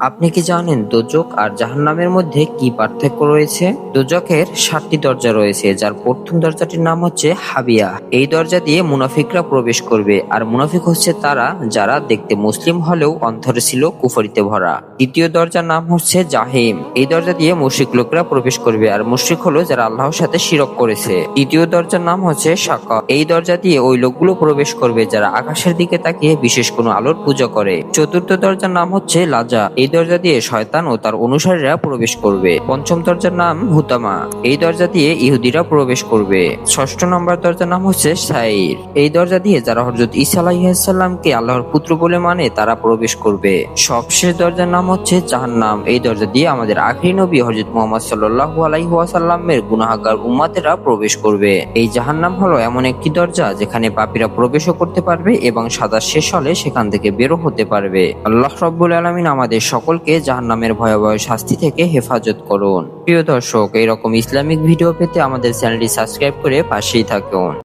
আপনি কি জানেন দোজক আর জাহান্নামের মধ্যে কি পার্থক্য রয়েছে? দোজকের সাতটি দরজা রয়েছে, যার প্রথম দরজাটির নাম হচ্ছে হাবিয়া। এই দরজা দিয়ে মুনাফিকরা প্রবেশ করবে, আর মুনাফিক হচ্ছে তারা যারা দেখতে মুসলিম হলেও অন্তরে ছিল কুফরিতে ভরা। দ্বিতীয় দরজার নাম হচ্ছে জাহিম। এই দরজা দিয়ে মুশরিক লোকরা প্রবেশ করবে, আর মুশরিক হলো যারা আল্লাহর সাথে শিরক করেছে। তৃতীয় দরজার নাম হচ্ছে সাকা এই দরজা দিয়ে ওই লোকগুলো প্রবেশ করবে যারা আকাশের দিকে তাকিয়ে বিশেষ কোনো আলোর পূজা করে। চতুর্থ দরজার নাম হচ্ছে লাজা। এই দরজা দিয়ে শয়তান ও তার অনুসারীরা প্রবেশ করবে। পঞ্চম দরজার নাম হুতামা। এই দরজা দিয়ে ইহুদিরা প্রবেশ করবে। ষষ্ঠ নম্বর দরজার নাম হচ্ছে সাইর। এই দরজা দিয়ে যারা হজরত ইসা আলাইসাল্লামকে আল্লাহর পুত্র বলে মানে তারা প্রবেশ করবে। সবশেষ দরজার নাম হচ্ছে জাহান্নাম। এই দরজা দিয়ে আমাদের আখরি নবী হজরত মোহাম্মদ সাল্লাহ আলাইহাসাল্লামের গুনাহাগার উম্মাতেরা প্রবেশ করবে। এই জাহান্নাম হলো এমন একটি দরজা যেখানে পাপীরা প্রবেশও করতে পারবে এবং সাদা শেষ হলে সেখান থেকে বেরো হতে পারবে। আল্লাহ রব্বুল আলমিন আমাদের সকলকে জাহান্নামের ভয়াবহ শাস্তি থেকে হেফাজত করুন। প্রিয় দর্শক, এইরকম ইসলামিক ভিডিও পেতে আমাদের চ্যানেলটি সাবস্ক্রাইব করে পাশেই থাকুন।